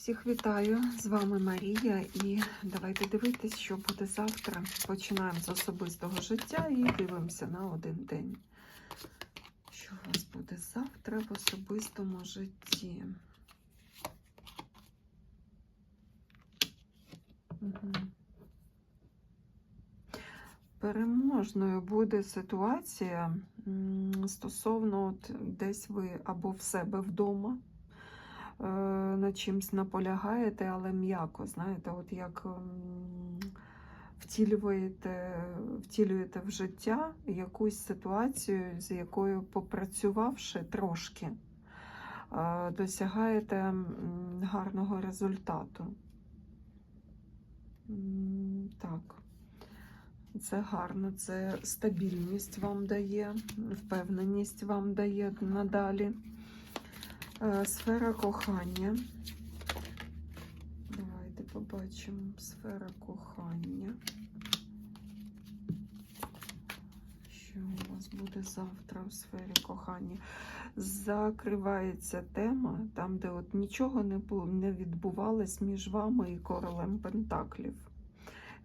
Всіх вітаю! З вами Марія, і давайте дивитись, що буде завтра. Починаємо з особистого життя і дивимося на один день. Що у вас буде завтра в особистому житті? Угу. Переможною буде ситуація стосовно от десь ви або в себе вдома на чимсь наполягаєте, але м'яко, знаєте, от як втілюєте, втілюєте в життя якусь ситуацію, з якою попрацювавши трошки, е, досягаєте гарного результату. Так. Це гарно, це стабільність вам дає, впевненість вам дає надалі. Сфера кохання. Давайте побачимо сфера кохання. Що у вас буде завтра у сфері кохання? Закривається тема там, де от нічого не не відбувалось між вами і королем Пентаклів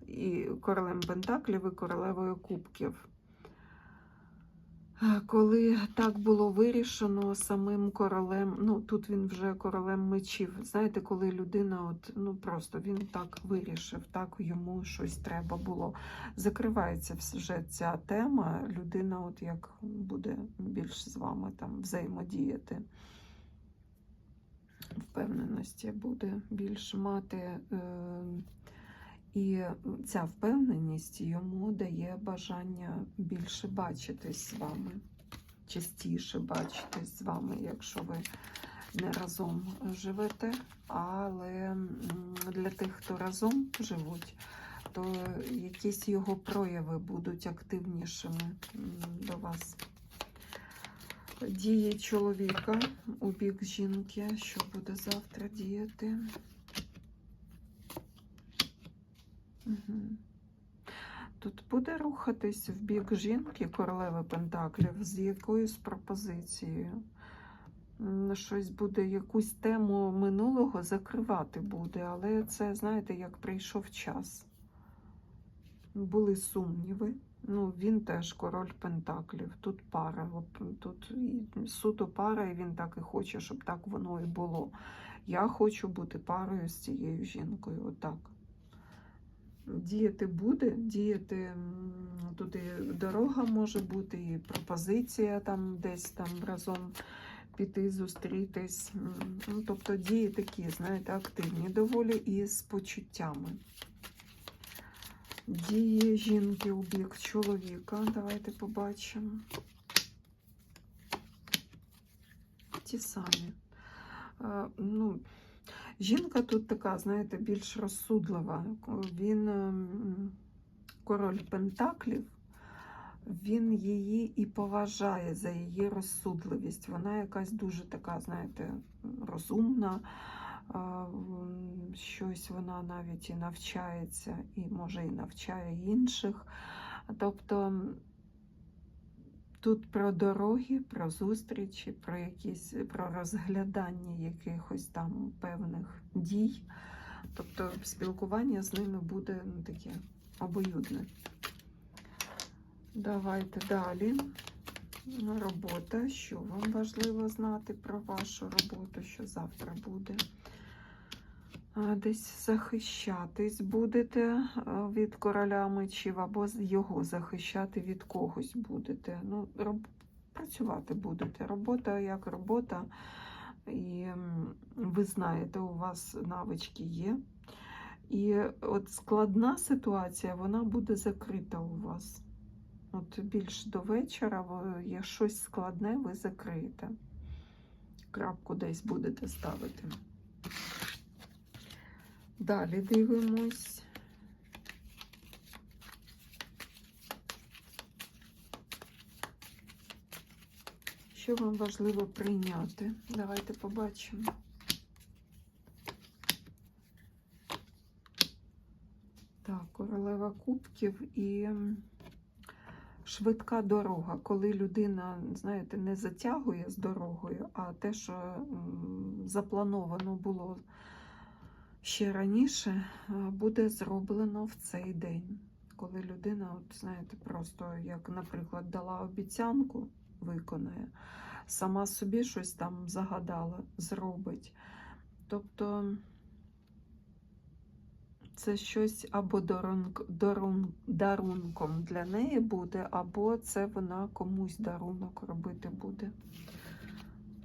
і королем Пентаклів і королевою Кубків. Коли так було вирішено самим королем, ну тут він вже королем мечів. Знаєте, коли людина, от ну просто він так вирішив, так йому щось треба було. Закривається вже ця тема. Людина, от як буде більш з вами там взаємодіяти. Впевненості буде більш мати. Е, і ця впевненість йому дає бажання більше бачитись з вами, частіше бачитись з вами, якщо ви не разом живете. Але для тих, хто разом живуть, то якісь його прояви будуть активнішими до вас. Дії чоловіка у бік жінки, що буде завтра діяти. Тут буде рухатись в бік жінки королеви Пентаклів з якоюсь пропозицією. Щось буде, якусь тему минулого закривати буде, але це, знаєте, як прийшов час. Були сумніви. Ну, він теж король Пентаклів. Тут пара. Тут суто пара, і він так і хоче, щоб так воно і було. Я хочу бути парою з цією жінкою. Отак діяти буде, діяти і дорога може бути, і пропозиція там десь там разом піти, зустрітись. Ну, тобто дії такі, знаєте, активні доволі і з почуттями. Дії жінки у бік чоловіка. Давайте побачимо. Ті самі. Е, Ну, Жінка тут така, знаєте, більш розсудлива. Він ем, король Пентаклів, він її і поважає за її розсудливість. Вона якась дуже така, знаєте, розумна. Щось вона навіть і навчається, і може і навчає інших. Тобто Тут про дороги, про зустрічі, про якісь про розглядання якихось там певних дій. Тобто спілкування з ними буде ну, таке обоюдне. Давайте далі. Робота. Що вам важливо знати про вашу роботу, що завтра буде? Десь захищатись будете від короля мечів, або його захищати від когось будете. Ну, роб... Працювати будете. Робота як робота, і ви знаєте, у вас навички є. І от складна ситуація, вона буде закрита у вас. От більш до вечора, є щось складне, ви закриєте. Крапку десь будете ставити. Далі дивимось. Що вам важливо прийняти? Давайте побачимо. Так, королева кубків і швидка дорога, коли людина, знаєте, не затягує з дорогою, а те, що заплановано було ще раніше е, буде зроблено в цей день. Коли людина, от знаєте, просто як, наприклад, дала обіцянку, виконає, сама собі щось там загадала, зробить. Тобто це щось або дарунк, дарун, дарунком для неї буде, або це вона комусь дарунок робити буде.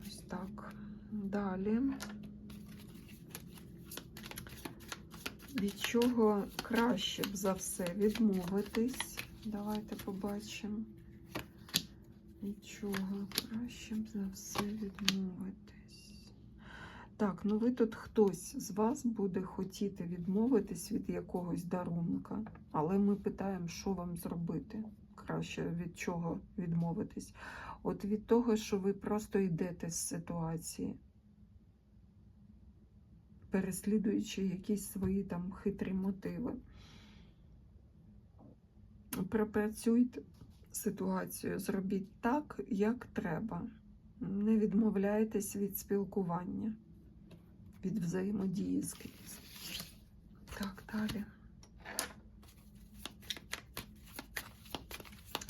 Ось так. Далі. Від чого краще б за все відмовитись? Давайте побачимо. Від чого краще б за все відмовитись. Так, ну ви тут хтось з вас буде хотіти відмовитись від якогось дарунка, але ми питаємо, що вам зробити. Краще від чого відмовитись. От від того, що ви просто йдете з ситуації, переслідуючи якісь свої там хитрі мотиви. Пропрацюйте ситуацію, зробіть так, як треба. Не відмовляйтесь від спілкування, від взаємодії з кимось. Так, далі.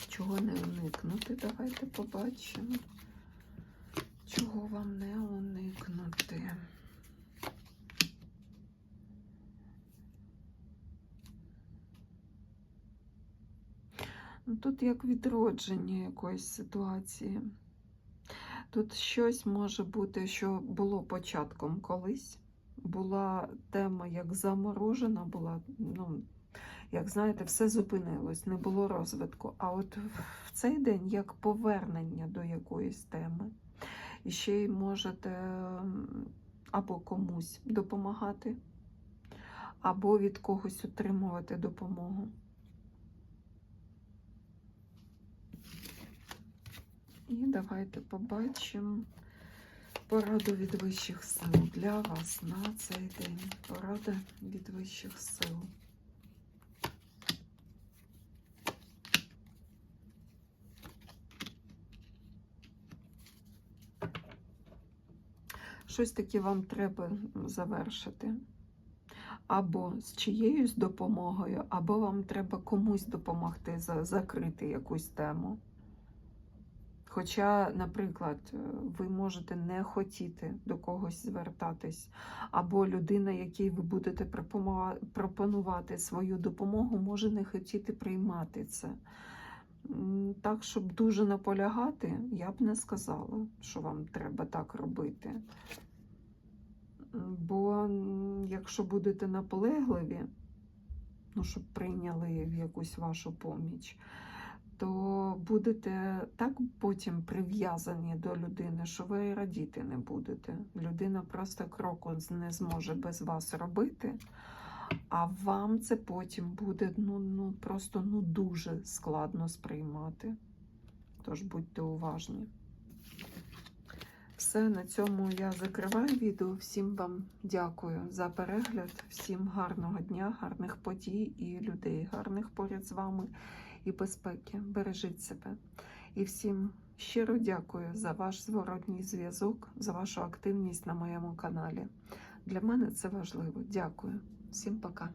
Чого не уникнути? Давайте побачимо. Чого вам не уникнути? Ну, Тут як відродження якоїсь ситуації. Тут щось може бути, що було початком колись. Була тема як заморожена, була, ну, як знаєте, все зупинилось, не було розвитку. А от в цей день як повернення до якоїсь теми. І ще й можете або комусь допомагати, або від когось отримувати допомогу. І давайте побачимо пораду від вищих сил для вас на цей день. Порада від вищих сил. Щось таке вам треба завершити. Або з чиєюсь допомогою, або вам треба комусь допомогти закрити якусь тему. Хоча, наприклад, е, ви можете не хотіти до когось звертатись, або людина, якій ви будете пропонувати свою допомогу, може не хотіти приймати це. Так, щоб дуже наполягати, я б не сказала, що вам треба так робити. Бо якщо будете наполегливі, ну, щоб прийняли якусь вашу поміч, то будете так потім прив'язані до людини, що ви радіти не будете. Людина просто кроку не зможе без вас робити, а вам це потім буде ну, ну, просто ну, дуже складно сприймати. Тож будьте уважні. Все, на цьому я закриваю відео. Всім вам дякую за перегляд, всім гарного дня, гарних подій і людей, гарних поряд з вами і безпеки. Бережіть себе. І всім щиро дякую за ваш зворотній зв'язок, за вашу активність на моєму каналі. Для мене це важливо. Дякую. Всім пока.